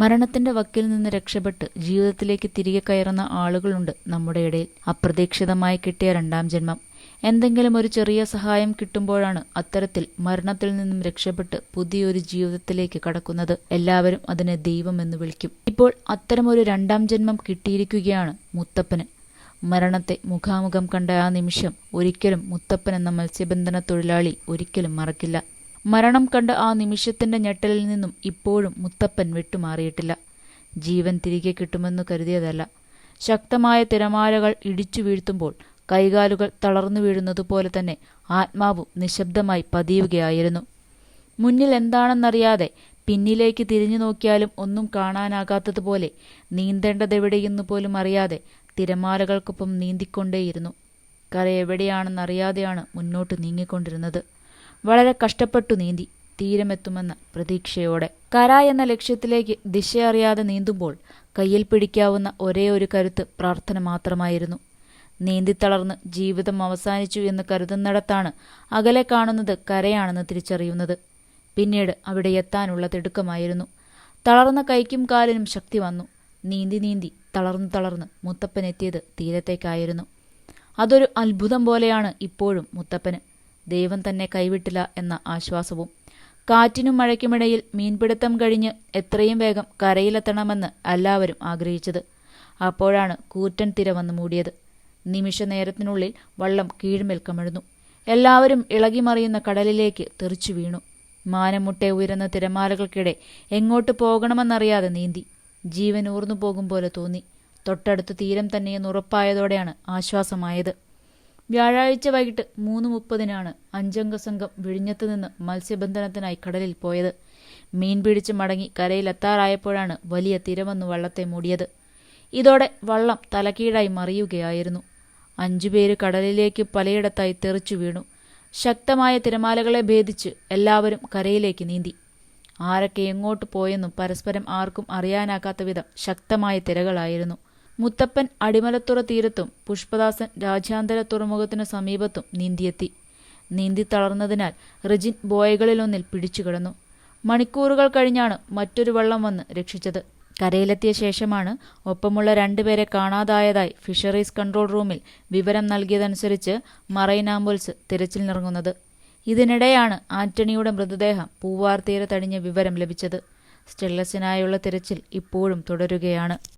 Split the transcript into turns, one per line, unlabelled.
മരണത്തിന്റെ വക്കിൽ നിന്ന് രക്ഷപ്പെട്ട് ജീവിതത്തിലേക്ക് തിരികെ കയറുന്ന ആളുകളുണ്ട് നമ്മുടെ ഇടയിൽ. അപ്രതീക്ഷിതമായി കിട്ടിയ രണ്ടാം ജന്മം. എന്തെങ്കിലും ഒരു ചെറിയ സഹായം കിട്ടുമ്പോഴാണ് അത്തരത്തിൽ മരണത്തിൽ നിന്നും രക്ഷപ്പെട്ട് പുതിയൊരു ജീവിതത്തിലേക്ക് കടക്കുന്നത്. എല്ലാവരും അതിനെ ദൈവം എന്ന് വിളിക്കും. ഇപ്പോൾ അത്തരമൊരു രണ്ടാം ജന്മം കിട്ടിയിരിക്കുകയാണ് മുത്തപ്പന്. മരണത്തെ മുഖാമുഖം കണ്ട ആ നിമിഷം ഒരിക്കലും മുത്തപ്പൻ എന്ന മത്സ്യബന്ധന തൊഴിലാളി ഒരിക്കലും മറക്കില്ല. മരണം കണ്ട ആ നിമിഷത്തിന്റെ ഞെട്ടലിൽ നിന്നും ഇപ്പോഴും മുത്തപ്പൻ വിട്ടുമാറിയിട്ടില്ല. ജീവൻ തിരികെ കിട്ടുമെന്ന് കരുതിയതല്ല. ശക്തമായ തിരമാലകൾ ഇടിച്ചു വീഴ്ത്തുമ്പോൾ കൈകാലുകൾ തളർന്നു വീഴുന്നതുപോലെ തന്നെ ആത്മാവും നിശബ്ദമായി പതിയുകയായിരുന്നു. മുന്നിൽ എന്താണെന്നറിയാതെ പിന്നിലേക്ക് തിരിഞ്ഞു നോക്കിയാലും ഒന്നും കാണാനാകാത്തതുപോലെ നീന്തേണ്ടതെവിടെയെന്നു പോലും അറിയാതെ തിരമാലകൾക്കൊപ്പം നീന്തിക്കൊണ്ടേയിരുന്നു. കര എവിടെയാണെന്നറിയാതെയാണ് മുന്നോട്ട് നീങ്ങിക്കൊണ്ടിരുന്നത്. വളരെ കഷ്ടപ്പെട്ടു നീന്തി. തീരമെത്തുമെന്ന പ്രതീക്ഷയോടെ. കര എന്ന ലക്ഷ്യത്തിലേക്ക് ദിശയറിയാതെ നീന്തുമ്പോൾ കയ്യിൽ പിടിക്കാവുന്ന ഒരേ ഒരു കരുത്ത് പ്രാർത്ഥന മാത്രമായിരുന്നു. നീന്തിത്തളർന്ന് ജീവിതം അവസാനിച്ചു എന്ന് കരുതുന്നിടത്താണ് അകലെ കാണുന്നത് കരയാണെന്ന് തിരിച്ചറിയുന്നത്. പിന്നീട് അവിടെ എത്താനുള്ള തിടുക്കമായിരുന്നു. തളർന്ന കൈക്കും കാലിനും ശക്തി വന്നു. നീന്തി നീന്തി തളർന്നു തളർന്ന് മുത്തപ്പൻ എത്തിയത് തീരത്തേക്കായിരുന്നു. അതൊരു അത്ഭുതം പോലെയാണ് ഇപ്പോഴും മുത്തപ്പന്. ദൈവം തന്നെ കൈവിട്ടില്ല എന്ന ആശ്വാസവും. കാറ്റിനും മഴയ്ക്കുമിടയിൽ മീൻപിടുത്തം കഴിഞ്ഞ് എത്രയും വേഗം കരയിലെത്തണമെന്ന് എല്ലാവരും ആഗ്രഹിച്ചത്. അപ്പോഴാണ് കൂറ്റൻ തിര വന്നു മൂടിയത്. നിമിഷ നേരത്തിനുള്ളിൽ വള്ളം കീഴ്മേൽ കമിഴ്ന്നു. എല്ലാവരും ഇളകിമറിയുന്ന കടലിലേക്ക് തെറിച്ചു വീണു. മാനമുട്ടെ ഉയരുന്ന തിരമാലകൾക്കിടെ എങ്ങോട്ട് പോകണമെന്നറിയാതെ നീന്തി. ജീവൻ ഊർന്നു പോകും പോലെ തോന്നി. തൊട്ടടുത്ത് തീരം തന്നെയെന്ന് ഉറപ്പായതോടെയാണ് ആശ്വാസമായത്. വ്യാഴാഴ്ച വൈകിട്ട് മൂന്ന് മുപ്പതിനാണ് അഞ്ചംഗ സംഘം വിഴിഞ്ഞത്ത് നിന്ന് മത്സ്യബന്ധനത്തിനായി കടലിൽ പോയത്. മീൻ പിടിച്ച് മടങ്ങി കരയിലെത്താറായപ്പോഴാണ് വലിയ തിരവന്നു വള്ളത്തെ മൂടിയത്. ഇതോടെ വള്ളം തലക്കീഴായി മറിയുകയായിരുന്നു. അഞ്ചുപേര് കടലിലേക്ക് പലയിടത്തായി തെറിച്ചു വീണു. ശക്തമായ തിരമാലകളെ ഭേദിച്ച് എല്ലാവരും കരയിലേക്ക് നീന്തി. ആരൊക്കെ എങ്ങോട്ട് പോയെന്നും പരസ്പരം ആർക്കും അറിയാനാകാത്ത വിധം ശക്തമായ തിരകളായിരുന്നു. മുത്തപ്പൻ അടിമലത്തുറ തീരത്തും പുഷ്പദാസൻ രാജ്യാന്തര തുറമുഖത്തിനു സമീപത്തും നീന്തിയെത്തി. നീന്തി തളർന്നതിനാൽ റിജിൻ ബോയകളിലൊന്നിൽ പിടിച്ചു കിടന്നു. മണിക്കൂറുകൾ കഴിഞ്ഞാണ് മറ്റൊരു വള്ളം വന്ന് രക്ഷിച്ചത്. കരയിലെത്തിയ ശേഷമാണ് ഒപ്പമുള്ള രണ്ടുപേരെ കാണാതായതായി ഫിഷറീസ് കൺട്രോൾ റൂമിൽ വിവരം നൽകിയതനുസരിച്ച് മറൈൻ തിരച്ചിൽ തിരച്ചിലിനിറങ്ങുന്നത്. ഇതിനിടെയാണ് ആന്റണിയുടെ മൃതദേഹം പൂവാർ തീരത്തടിഞ്ഞ വിവരം ലഭിച്ചത്. സ്റ്റെല്ലസിനായുള്ള തിരച്ചിൽ ഇപ്പോഴും തുടരുകയാണ്.